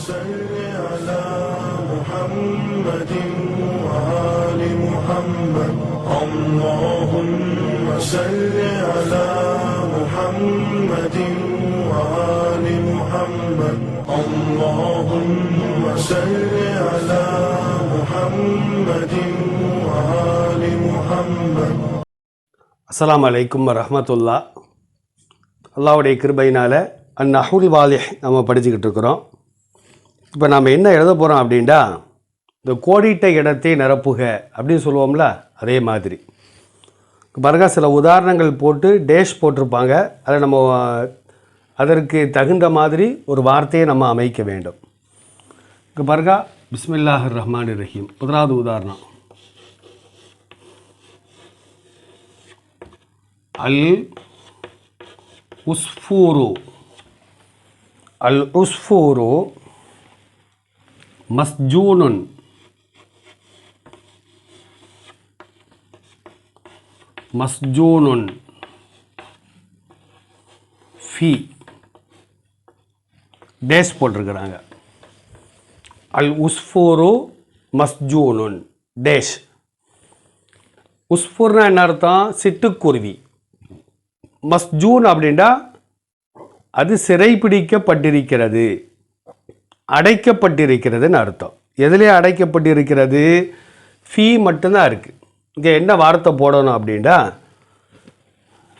صل على محمد وآل محمد اللهم صل على محمد وآل محمد اللهم صل على محمد وآل محمد அஸ்ஸலாமு அலைக்கும் வரஹ்மத்துல்லா அல்லாவுடைய கிருபையினால் அந்நஹுல் வாலிஹ் நம்ம படிச்சுக்கிட்டு இருக்கிறோம் இப்போ நம்ம என்ன எழுத போகிறோம் அப்படின்டா இந்த கோடிட்ட இடத்தை நிரப்புக அப்படின்னு சொல்லுவோம்ல அதே மாதிரி. பாருங்க சில உதாரணங்கள் போட்டு டேஷ் போட்டிருப்பாங்க. அதை நம்ம அதற்கு தகுந்த மாதிரி ஒரு வார்த்தையை நம்ம அமைக்க வேண்டும். இங்கே பாருங்க பிஸ்மில்லாஹ் ரஹ்மான் ரஹீம் முதலாவது உதாரணம். அல் உஸ்ஃபூரு. அல் உஸ்ஃபூரு மஸ்ஜூனுன் மஸ்ஜூனுன் ஃபி டேஸ் போட்டிருக்கிறாங்க. அல் உஸ்ஃபோரு மஸ்ஜூனுன் டேஷ் உஸ்ஃபூர்னா என்ன அர்த்தம்? சிட்டுக்குருவி. மஸ்ஜூன் அப்படின்னா அது சிறைப்பிடிக்கப்பட்டிருக்கிறது அடைக்கப்பட்டிருக்கிறதுன்னு அர்த்தம். எதுலேயே அடைக்கப்பட்டிருக்கிறது? ஃபீ மட்டும்தான் இருக்குது இங்கே என்ன வார்த்தை போடணும் அப்படின்டா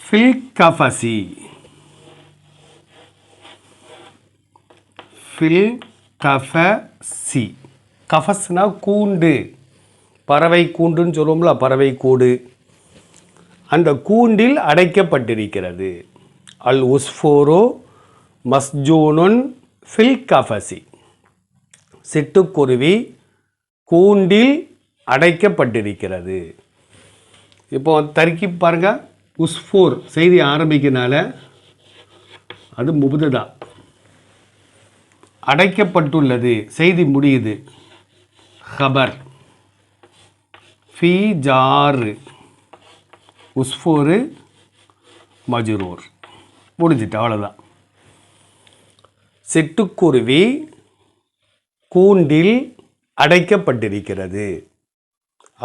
ஃபில் கஃபசி ஃபில் கஃபசி கஃபஸ்னா கூண்டு. பறவை கூண்டுன்னு சொல்லுவோம்ல பறவை கூடு. அந்த கூண்டில் அடைக்கப்பட்டிருக்கிறது. அல் உஸ்ஃபோரோ மஸ்ஜூனுன் ஃபில் கஃபசி சிட்டுக்குருவி கூண்டில் அடைக்கப்பட்டிருக்கிறது. இப்போ தருக்கி பாருங்க உஸ்ஃபூர் செய்தி ஆரம்பிக்கனால அது முபுததா. அடைக்கப்பட்டுள்ளது செய்தி முடியுது. ஹபர் ஃபி ஜாரு உஸ்ஃபோரு மஜுரூர். முடிஞ்சிட்டு அவ்வளோதான் சிட்டுக்குருவி கூண்டில் அடைக்கப்பட்டிருக்கிறது.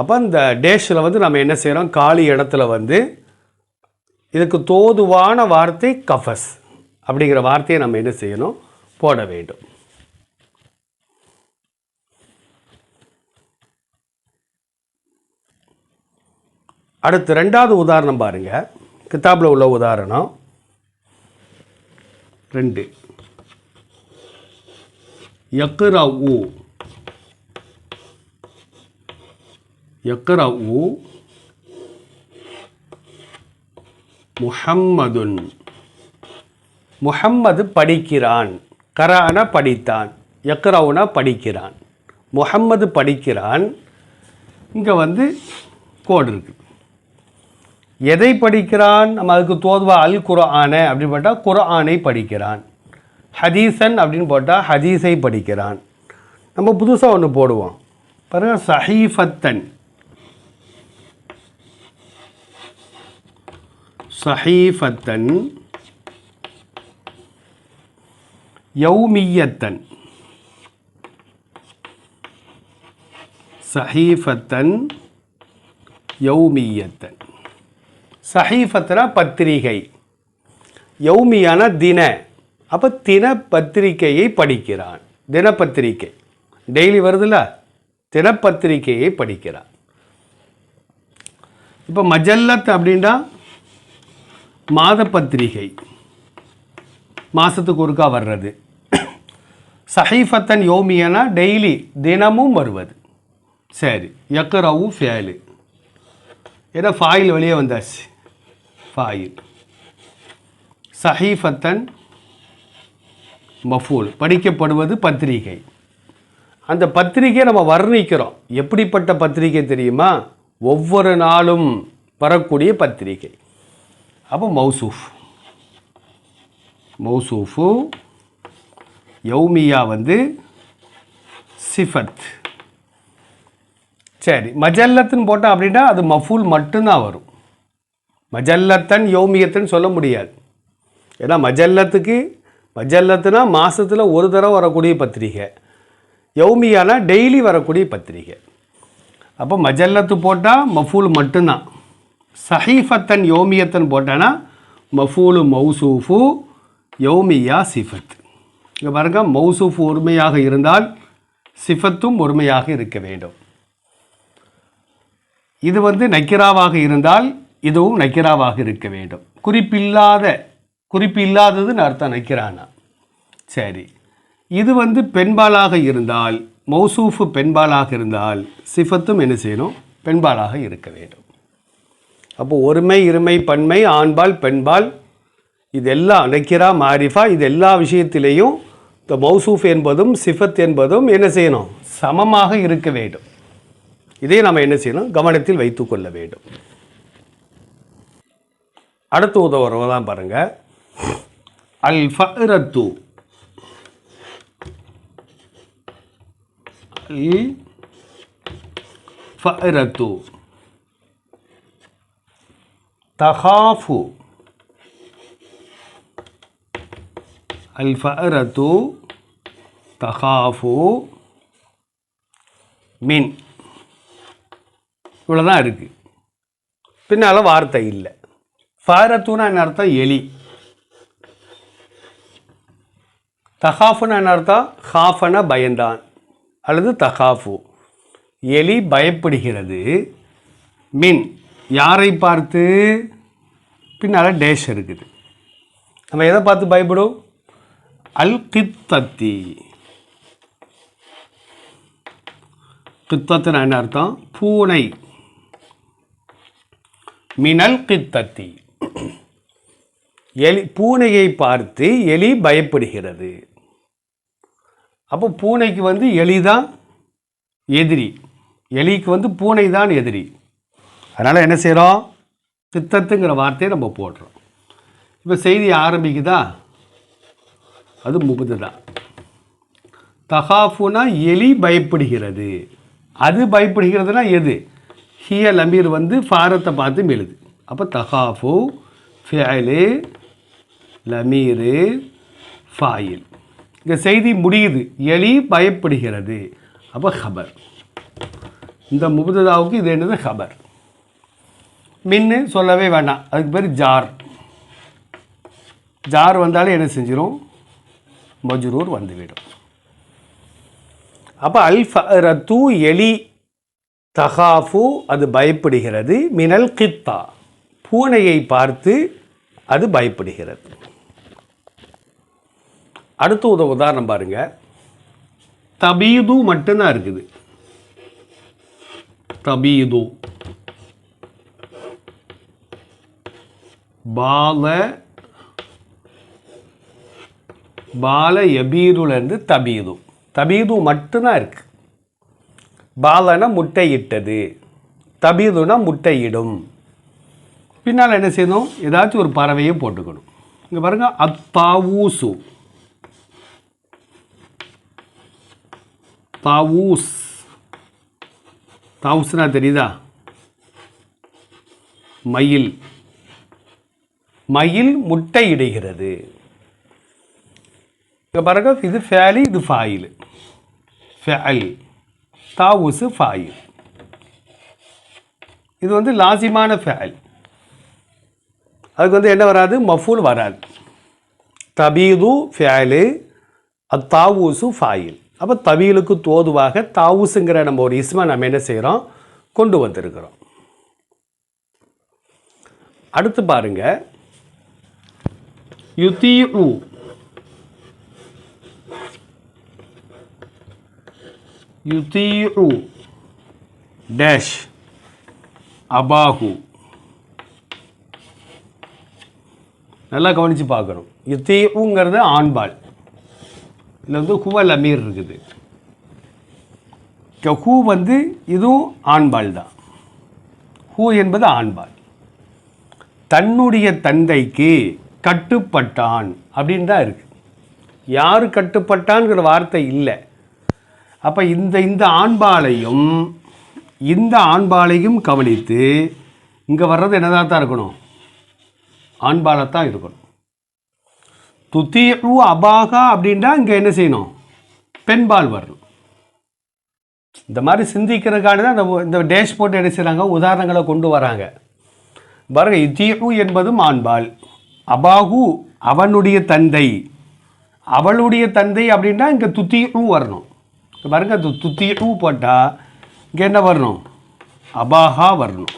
அப்போ அந்த டேஷில் வந்து நம்ம என்ன செய்கிறோம் காலி இடத்துல வந்து இதுக்கு தோதுவான வார்த்தை கஃபஸ் அப்படிங்கிற வார்த்தையை நம்ம என்ன செய்யணும்? போட வேண்டும். அடுத்து ரெண்டாவது உதாரணம் பாருங்கள் கித்தாப்பில் உள்ள உதாரணம். ரெண்டு. யக்ரவு யக்ரவு முஹம்மதுன் முஹம்மது படிக்கிறான். கரான படித்தான். யக்ரவுனா படிக்கிறான். முஹம்மது படிக்கிறான். இங்கே வந்து கோடு இருக்குது எதை படிக்கிறான்? நம்ம அதுக்கு தோதுவா அல் குர்ஆன அப்படின்னு போட்டால் குரானை படிக்கிறான். ஹதீசன் அப்படின்னு போட்டால் ஹதீஸை படிக்கிறான். நம்ம புதுசாக ஒன்று போடுவோம். பாருங்க சஹீஃபத்தன். சஹீஃபத்தன். யௌமியத்தன். சஹீஃபத்தன். யௌமியத்தன். சஹீஃபத்தனா பத்திரிகை. யௌமியான தின. அப்போ தினப்பத்திரிகையை படிக்கிறான். தினப்பத்திரிகை. டெய்லி வருதுல்ல? தினப்பத்திரிகையை படிக்கிறான். இப்போ மஜல்லத் அப்படின்னா மாத பத்திரிகை மாதத்துக்கு ஒருக்கா வர்றது. சஹீஃபத்தன் யோமியனா டெய்லி தினமும் வருவது. சரி எக்கரவும் ஃபேலு. ஏன்னா ஃபாயில் வெளியே வந்தாச்சு. ஃபாயில் சஹீஃபத்தன் மஃபூல் படிக்கப்படுவது பத்திரிகை. அந்த பத்திரிகையை நம்ம வர்ணிக்கிறோம். எப்படிப்பட்ட பத்திரிகை தெரியுமா? ஒவ்வொரு நாளும் வரக்கூடிய பத்திரிகை. அப்போ மௌசூஃப். மௌசூஃபு யௌமியா வந்து சிஃபத். சரி மஜல்லத்துன்னு போட்டோம் அப்படின்னா அது மஃபூல் மட்டும்தான் வரும். மஜல்லத்தன் யோமியத்தன் சொல்ல முடியாது. ஏன்னா மஜல்லத்துக்கு மஜல்லத்துனா மாதத்தில் ஒரு தடவை வரக்கூடிய பத்திரிகை. யௌமியானா டெய்லி வரக்கூடிய பத்திரிகை. அப்போ மஜல்லத்து போட்டால் மஃபூல் மட்டும்தான். சஹீஃபத்தன் யோமியத்தன் போட்டானா மஃபூலு மௌசூஃபு யௌமியா சிஃபத். இங்கே பாருங்க மௌசூஃப் ஒருமையாக இருந்தால் சிஃபத்தும் ஒருமையாக இருக்க வேண்டும். இது வந்து நக்கிராவாக இருந்தால் இதுவும் நக்கிராவாக இருக்க வேண்டும். குறிப்பில்லாத குறிப்பு இல்லாததுன்னு அர்த்தம் நினைக்கிறானா? சரி. இது வந்து பெண்பாலாக இருந்தால் மௌசூஃபு பெண்பாலாக இருந்தால் சிஃபத்தும் என்ன செய்யணும்? பெண்பாலாக இருக்க வேண்டும். அப்போ ஒருமை இருமை பன்மை ஆண்பால் பெண்பால் இதெல்லாம் நக்கிரா மாரிஃபா இது எல்லா விஷயத்திலையும் இந்த மௌசூஃப் என்பதும் சிஃபத் என்பதும் என்ன செய்யணும்? சமமாக இருக்க வேண்டும். இதை நம்ம என்ன செய்யணும்? கவனத்தில் வைத்துக்கொள்ள வேண்டும். அடுத்த உதவுறவை தான் பாருங்கள் அல் ஃபரத்து அல் ஃபரத்து தஹாஃபு அல் ஃபரத்து தஹாஃபு மின் இவ்வளோ தான் இருக்குது பின்னால் வார்த்தை இல்லை. ஃபாரத்துனா என்ன அர்த்தம் எலி. தகாஃபுன்னு என்ன அர்த்தம்? ஹாஃபன பயந்தான். அல்லது தகாஃபு. எலி பயப்படுகிறது. மின். யாரை பார்த்து? பின்னால் டேஷ் இருக்குது. நம்ம எதை பார்த்து பயப்படும்? அல் கித்தத்தி கித்தத்தின் என்ன அர்த்தம்? பூனை. மினல் கித்தத்தி எலி பூனையை பார்த்து எலி பயப்படுகிறது. அப்போ பூனைக்கு வந்து எலி தான் எதிரி. எலிக்கு வந்து பூனை தான் எதிரி. அதனால் என்ன செய்கிறோம் சித்தத்துங்கிற வார்த்தையை நம்ம போடுறோம். இப்போ செய்தி ஆரம்பிக்குதா? அது முபுதுதா தகாஃபுனா எலி பயப்படுகிறது. அது பயப்படுகிறதுனா எது? ஹிய லமீர் வந்து ஃபாரத்தை பார்த்து மெழுது. அப்போ தகாஃபு ஃபேலு லமீரு ஃபாயில். இந்த செய்தி முடியுது. எலி பயப்படுகிறது. அப்போ ஹபர் இந்த முபுததாவுக்கு இது என்னது? ஹபர் மின்னு சொல்லவே வேண்டாம். அதுக்கு பேர் ஜார். ஜார் வந்தாலே என்ன செஞ்சிடும் மஜ்ரூர் வந்துவிடும். அப்போ அல்ஃபரத்து எலி தகாஃபு அது பயப்படுகிறது. மினல் கித்தா. பூனையை பார்த்து அது பயப்படுகிறது. அடுத்த உத உதாரணம் பாருங்கள் தபீது மட்டும்தான் இருக்குது. தபீது. பால பால எபீருலேருந்து தபீது. தபீது மட்டும்தான் இருக்கு. பாலனா முட்டையிட்டது. தபீதுனா முட்டையிடும். பின்னால் என்ன செய்யணும்? ஏதாச்சும் ஒரு பறவையை போட்டுக்கணும். இங்கே பாருங்க அத்தாவூசு. தாவூஸ். தாவூஸ்னா தெரியுதா? மயில். மயில் முட்டையிடுகிறது இங்கே பாருங்க இது ஃபேலி இது ஃபாயில். ஃபேல். தாவூசு ஃபாயில். இது வந்து லாசிமான ஃபேல். அதுக்கு வந்து என்ன வராது? மஃபூல் வராது. தபீது ஃபேலு அத்தாவூசு ஃபாயில். அப்போ தவியலுக்கு தோதுவாக தாவூசுங்கிற நம்ம ஒரு இஸ்மை நம்ம என்ன செய்கிறோம் கொண்டு வந்திருக்கிறோம். அடுத்து பாருங்க. யுத்தீஉ. யுத்தீஉ. டேஷ். அபாஹு. நல்லா கவனித்து பார்க்கணும். யுத்தீஉங்கிறது ஆண்பால். இதில் வந்து ஹுவல் அமீர் இருக்குது. ஹூ வந்து இதுவும் ஆண்பால் தான். ஹூ என்பது ஆண்பால் தன்னுடைய தந்தைக்கு கட்டுப்பட்டான் அப்படின்னு தான் இருக்குது யார் கட்டுப்பட்டான்ங்கிற வார்த்தை இல்லை. அப்போ இந்த இந்த ஆண்பாலையும் இந்த ஆண்பாலையும் கவனித்து இங்கே வர்றது என்னதாக தான் இருக்கணும்? ஆண்பாலைத்தான் இருக்கணும். துத்தீஉ அபாகா அப்படின்னா இங்கே என்ன செய்யணும்? பெண்பால் வரணும். இந்த மாதிரி சிந்திக்கிறதுக்காக தான் இந்த இந்த டேஷ் போட்டு என்ன செய்கிறாங்க உதாரணங்களை கொண்டு வராங்க. பாருங்கள் இத்தீஉ என்பதும் ஆண்பால். அபாகு அவனுடைய தந்தை. அவளுடைய தந்தை அப்படின்னா இங்கே துத்தீஉ வரணும். பாருங்க து துத்தீஉ போட்டால் இங்கே என்ன வரணும்? அபாகா வரணும்.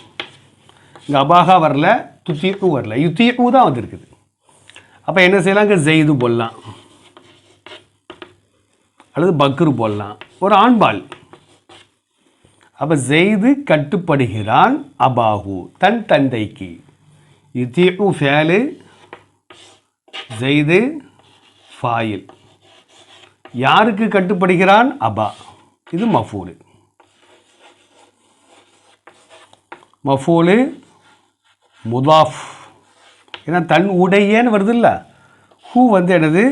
இங்கே அபாகா வரல துத்தீஉ வரல. யுத்தீஉ தான் வந்திருக்குது. அப்போ என்ன செய்யலாம் ஜெய்து போடலாம். அல்லது பக்ரு போடலாம். ஒரு ஆண்பால். அப்போ ஜெய்து கட்டுப்படுகிறான் அபாஹு தன் தந்தைக்கு. இத்தியு ஃபேலு ஜெய்து ஃபாயில். யாருக்கு கட்டுப்படுகிறான்? அபா. இது மஃபூலு. மஃபூலு முதாஃப். ஏன்னா தன் உடையன்னு வருது இல்லை ஹூ வந்து எனது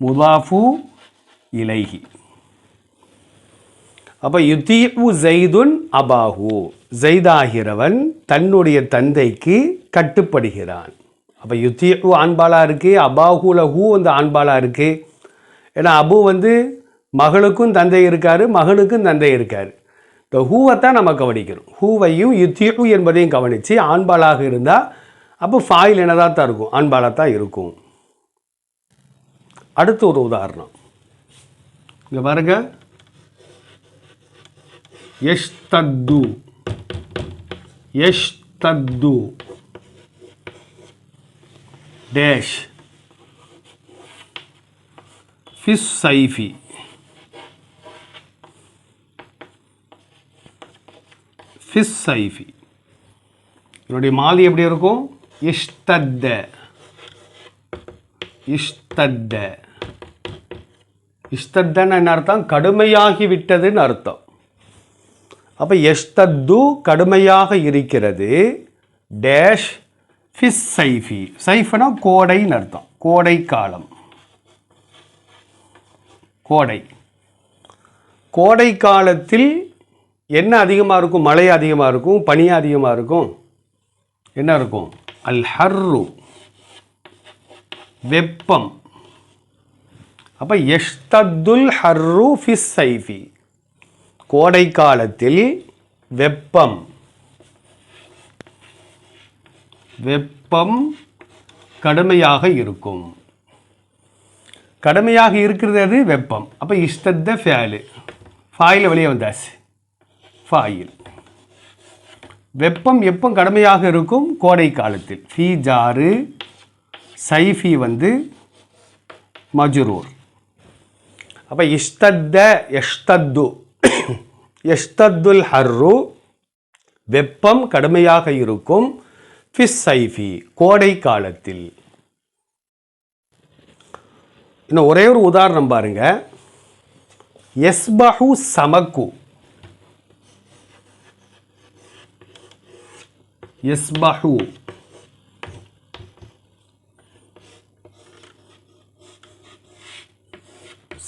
முதாஃபு இலைஹி. அப்போ யுத்தீஉ ஜெய்துன் அபாஹு. ஜெய்தாகிறவன் தன்னுடைய தந்தைக்கு கட்டுப்படுகிறான். அப்போ யுத்தீஉ ஆண்பாலாக இருக்குது அபாஹுல ஹூ வந்து ஆண்பாலாக இருக்குது ஏன்னா அபு வந்து மகளுக்கும் தந்தை இருக்கார் மகனுக்கும் தந்தை இருக்கார். இந்த தான் நம்ம கவனிக்கணும். ஹூவையும் யுத்தீஉ என்பதையும் கவனித்து ஆண்பாலாக இருந்தால் அப்போ ஃபாயில் என்னதாக தான் இருக்கும்? ஆண்பாலாக தான் இருக்கும். அடுத்து ஒரு உதாரணம். இங்கே பாருங்க. எஷ் தத்து எஷ் தத்து டேஷ். ஃபிஸ் சைஃபி. ஃபிஸ் சைஃபி. என்னுடைய மாலி எப்படி இருக்கும்? இஷ்தத்த இஷ்தத்த இஷ்தத்தன்னு என்ன அர்த்தம் கடுமையாகி விட்டதுன்னு அர்த்தம் அப்போ எஷ்தத்து கடுமையாக இருக்கிறது டேஷ் ஃபிஸ் சைஃபி சைஃப்னா கோடைன்னு அர்த்தம் கோடை காலம் கோடை கோடை காலத்தில் என்ன அதிகமாக இருக்கும் மழை அதிகமாக இருக்கும் பனி அதிகமாக இருக்கும் என்ன இருக்கும் அல் ஹர்ரு வெப்பம். அப்போ எஷ்தத்துல் ஹர்ரு ஃபிஸ் சைஃபி. கோடை காலத்தில் வெப்பம். வெப்பம் கடுமையாக இருக்கும். கடுமையாக இருக்கிறது அது வெப்பம். அப்போ இஷ்டத்த ஃபேலு ஃபாயில் வெளியே வந்தாச்சு. ஃபாயில். வெப்பம் எப்போ கடுமையாக இருக்கும்? கோடை காலத்தில். ஃபீ ஜாரு சைஃபி வந்து மஜ்ரூர். அப்போ இஷ்தத்த எஷ்தத்து எஷ்தத்துல் ஹர்ரு வெப்பம் கடுமையாக இருக்கும். ஃபிஸ் சைஃபி கோடை காலத்தில். இன்னும் ஒரே ஒரு உதாரணம் பாருங்க. எஸ்பஹு சமக்கு. எஸ்பஹு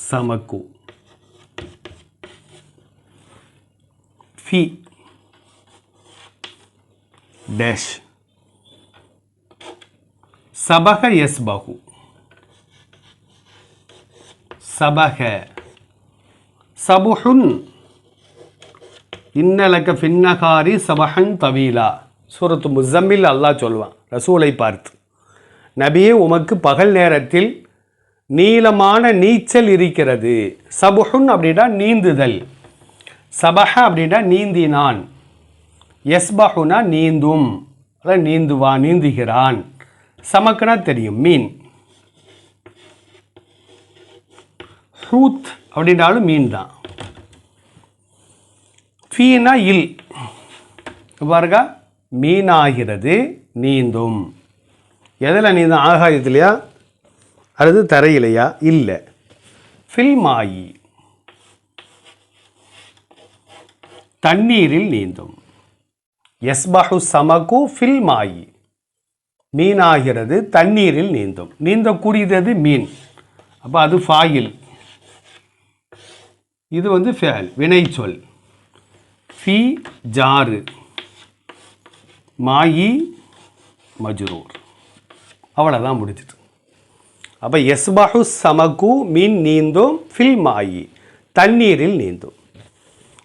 சமக்கு ஃபி டேஷ் சபக எஸ்பஹு சபக சபுஹுன் இன்னலக்க ஃபின்னகாரி சபஹன் தவீலா சூரத்து முசம்மில் அல்லாஹ் சொல்வான் ரசூலை பார்த்து நபியே உமக்கு பகல் நேரத்தில் நீளமான நீச்சல் இருக்கிறது. சபுஹுன் அப்படின்னா நீந்துதல். சபஹ அப்படின்னா நீந்தினான். எஸ்பஹுனா நீந்தும். அதான் நீந்துவான் நீந்துகிறான். சமக்குனா தெரியும் மீன். ஹூத் அப்படின்னாலும் மீன் தான். ஃபீனா இல். பாருங்க. மீனாகிறது நீந்தும். எதில் நீந்தும்? ஆகாயத்திலையா? அல்லது தரையிலையா? இல்லை. ஃபில்மாயி. தண்ணீரில் நீந்தும். எஸ்பஹு சமகு ஃபில்மாயி. மீனாகிறது தண்ணீரில் நீந்தும். நீந்தக்கூடியது மீன். அப்போ அது ஃபாயில். இது வந்து ஃபேல் வினைச்சொல். ஃபி ஜாரு மாயி மஜ்ரூர் அவ்வளோதான் முடிச்சிட்டு அப்போ எஸ்பஹு சமகு மீன் நீந்தும் ஃபில் மாயி தண்ணீரில் நீந்தும்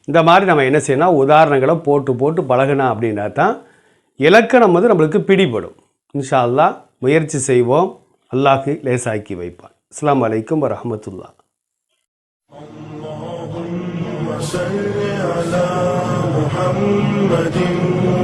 இந்த மாதிரி நம்ம என்ன செய்யணும் உதாரணங்களை போட்டு போட்டு பழகினா அப்படின்னா தான் இலக்கணம் வந்து நம்மளுக்கு பிடிபடும் இன்ஷா அல்லாஹ் முயற்சி செய்வோம் அல்லாஹ் லேசாக்கி வைப்பான் அஸ்ஸலாமு அலைக்கும் வரஹமத்துல்லா صل على محمد وآل محمد